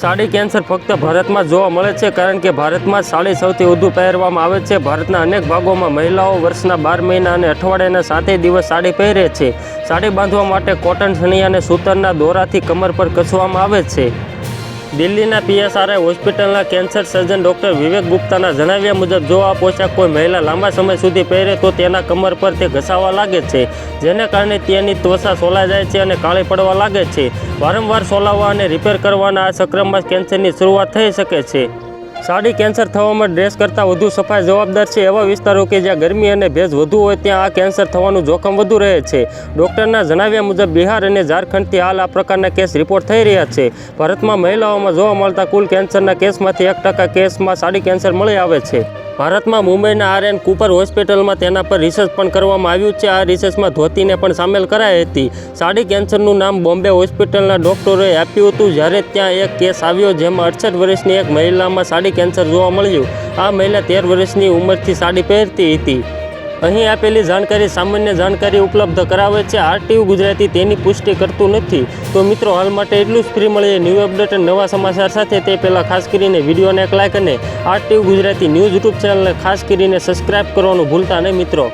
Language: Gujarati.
સાડી કેન્સર ફક્ત ભારતમાં જોવા મળે છે, કારણ કે ભારતમાં સાડી સૌથી વધુ પહેરવામાં આવે છે. ભારતના અનેક ભાગોમાં મહિલાઓ વર્ષના બાર મહિના અને અઠવાડિયાના સાતેય દિવસ સાડી પહેરે છે. સાડી બાંધવા માટે કોટન સણી અને સૂતરના દોરાથી કમર પર કસવામાં આવે છે. દિલ્હીના પીએસઆરઆઈ હોસ્પિટલના કેન્સર સર્જન ડૉક્ટર વિવેક ગુપ્તાના જણાવ્યા મુજબ, જો આ પોશાક કોઈ મહિલા લાંબા સમય સુધી પહેરે, તો તેના કમર પર તે ઘસાવા લાગે છે, જેને કારણે તેની ત્વચા સોલા જાય છે અને કાળી પડવા લાગે છે. વારંવાર સોલાવવા અને રિપેર કરવાના આ સક્રમમાં કેન્સરની શરૂઆત થઈ શકે છે. સાડી કેન્સર થવામાં ડ્રેસ કરતાં વધુ સફાઈ જવાબદાર છે એવા વિસ્તારો કે જ્યાં ગરમી અને ભેજ વધુ હોય ત્યાં આ કેન્સર થવાનું જોખમ વધુ રહે છે. ડૉક્ટરના જણાવ્યા મુજબ બિહાર અને ઝારખંડથી હાલ આ પ્રકારના કેસ રિપોર્ટ થઈ રહ્યા છે. ભારતમાં મહિલાઓમાં જોવા મળતા કુલ કેન્સરના કેસમાંથી એક ટકા કેસમાં સાડી કેન્સર મળી આવે છે. ભારતમાં મુંબઈના આર એન કુપર હોસ્પિટલમાં તેના પર રિસર્ચ પણ કરવામાં આવ્યું છે. આ રિસર્ચમાં ધોતીને પણ સામેલ કરાઈ હતી. સાડી કેન્સરનું નામ બોમ્બે હોસ્પિટલના ડૉક્ટરોએ આપ્યું હતું. જ્યારે ત્યાં એક કેસ આવ્યો જેમાં અડસઠ વર્ષની એક મહિલામાં સાડી કેન્સર જોવા મળ્યું. આ મહિલા તેર વર્ષની ઉંમરથી સાડી પહેરતી હતી. અહીં આપેલી જાણકારી સામાન્ય જાણકારી ઉપલબ્ધ કરાવે છે. આરટીયુ ગુજરાતી તેની પુષ્ટિ કરતું નથી. તો મિત્રો, હાલ માટે એટલું જ. ફ્રી મળીએ ન્યૂ અપડેટ અને નવા સમાચાર સાથે. તે પહેલાં ખાસ કરીને વિડીયોને એક લાઇક અને આરટીયુ ગુજરાતી ન્યૂઝ યુટ્યુબ ચેનલને ખાસ કરીને સબસ્ક્રાઇબ કરવાનું ભૂલતા નહીં મિત્રો.